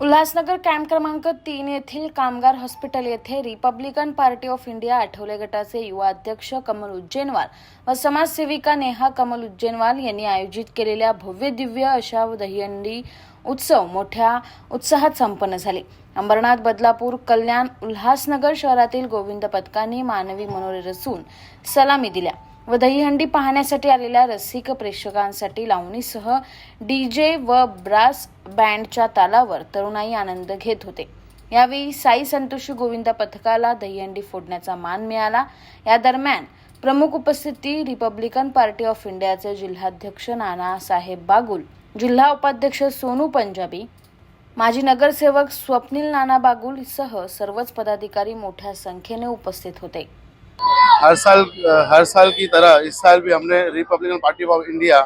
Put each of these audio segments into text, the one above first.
Ulhasnagar camp क्रमांक तीन येथील कामगार हॉस्पिटल येथे Republican Party of India Athawale गटाचे युवा अध्यक्ष कमल उज्जैनवाल व समाजसेविका नेहा कमल उज्जैनवाल यांनी आयोजित केलेल्या भव्य दिव्य अशा दहीहंडी उत्सव मोठ्या उत्साहात संपन्न झाले. अंबरनाथ बदलापूर कल्याण उल्हासनगर शहरातील गोविंद पथकांनी मानवी मनोरे रचून सलामी दिल्या. व दहीहंडी पाहण्यासाठी आलेल्या रसिक प्रेक्षकांसाठी लावणीसह डीजे व ब्रास बँडच्या तालावर तरुणाई आनंद घेत होते. यावेळी साई संतोषी गोविंद पथकाला दहीहंडी फोडण्याचा मान मिळाला. या दरम्यान प्रमुख उपस्थिती रिपब्लिकन पार्टी ऑफ इंडियाचे जिल्हाध्यक्ष नानासाहेब बागुल जिल्हा उपाध्यक्ष सोनू पंजाबी माजी नगरसेवक स्वप्नील नाना बागुल सह सर्वच पदाधिकारी मोठ्या संख्येने उपस्थित होते. हर साल हर साल की तरह इस साल भी हमने Republican Party of India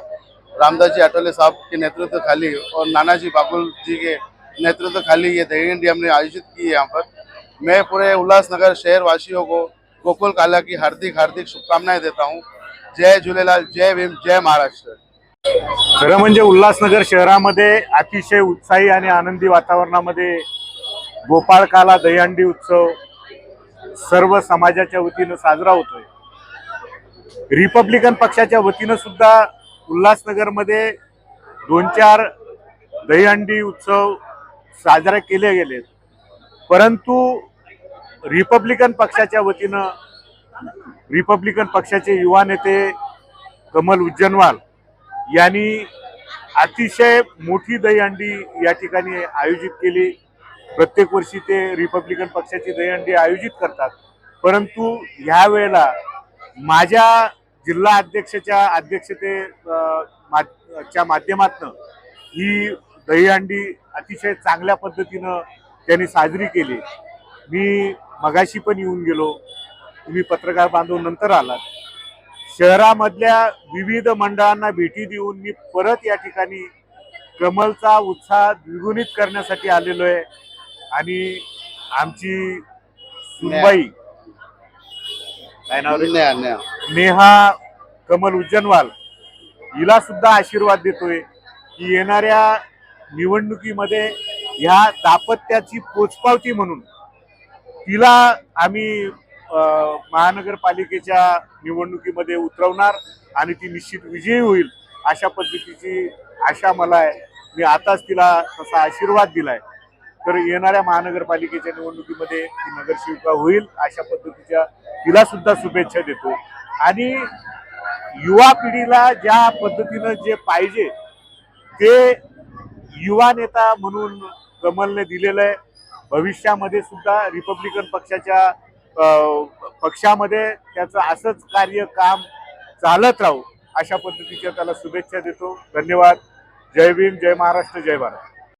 Ramdas ji Athawale साहब के नेतृत्व खाली और नानाजी बाकुल जी के नेतृत्व खाली ये दही इंडिया हमने आयोजित की है यहाँ पर। मैं पूरे उल्लासनगर शहर वासियों को गोकुल काला की हार्दिक हार्दिक शुभकामनाएं देता हूँ। जय झूलेलाल जय भीम जय महाराष्ट्र। खरं म्हणजे उल्हासनगर शहरामध्ये अतिशय उत्साही आणि आनंदी वातावरणामध्ये गोपाळकाला दहीहंडी उत्सव सर्व समाजाच्या वतीनं साजरा होतोय. रिपब्लिकन पक्षाच्या वतीनं सुद्धा उल्हासनगरमध्ये दोन चार दहीहंडी उत्सव साजरे केले गेले परंतु रिपब्लिकन पक्षाच्या वतीनं रिपब्लिकन पक्षाचे युवा नेते कमल उज्जनवाल यांनी अतिशय मोठी दहीहंडी या ठिकाणी आयोजित केली. प्रत्येक वर्षी ते रिपब्लिकन पक्षाची दहीहंडी आयोजित करतात. परंतु ह्या वेळेला माझ्या जिल्हा अध्यक्षाच्या अध्यक्षते मा- च्या माध्यमातनं ही दहीहंडी अतिशय चांगल्या पद्धतीनं त्यांनी साजरी केली. मी मगाशी पण येऊन गेलो. तुम्ही पत्रकार बांधव नंतर आलात. शहरामधल्या विविध मंडळांना भेटी देऊन मी परत या ठिकाणी कमलचा उत्साह द्विगुणित करण्यासाठी आलेलो आहे. आणि आमची सुनबाई काय नाव रे? नया नया नेहा कमल उज्जनवाल हिला सुद्धा आशीर्वाद देतोय की येणाऱ्या निवडणुकीमध्ये ह्या दापत्याची पोचपावती म्हणून तिला आम्ही अ, महानगरपालिकेच्या निवडणुकीमध्ये उतरवणार आणि ती निश्चित विजयी होईल अशा पद्धतीची आशा मला आहे. मी आताच तिला तसा आशीर्वाद दिलाय. तर येणाऱ्या महानगरपालिकेच्या निवडणुकीमध्ये ती नगरसेविका होईल अशा पद्धतीच्या तिला सुद्धा शुभेच्छा देतो. आणि युवा पिढीला ज्या पद्धतीनं जे पाहिजे ते युवा नेता म्हणून कमलने दिलेलं आहे. भविष्यामध्ये सुद्धा रिपब्लिकन पक्षाच्या पक्षामध्ये त्याचं असंच कार्य काम चालत राहू अशा पद्धतीच्या त्याला शुभेच्छा देतो. धन्यवाद. जय भीम जय महाराष्ट्र जय भारत.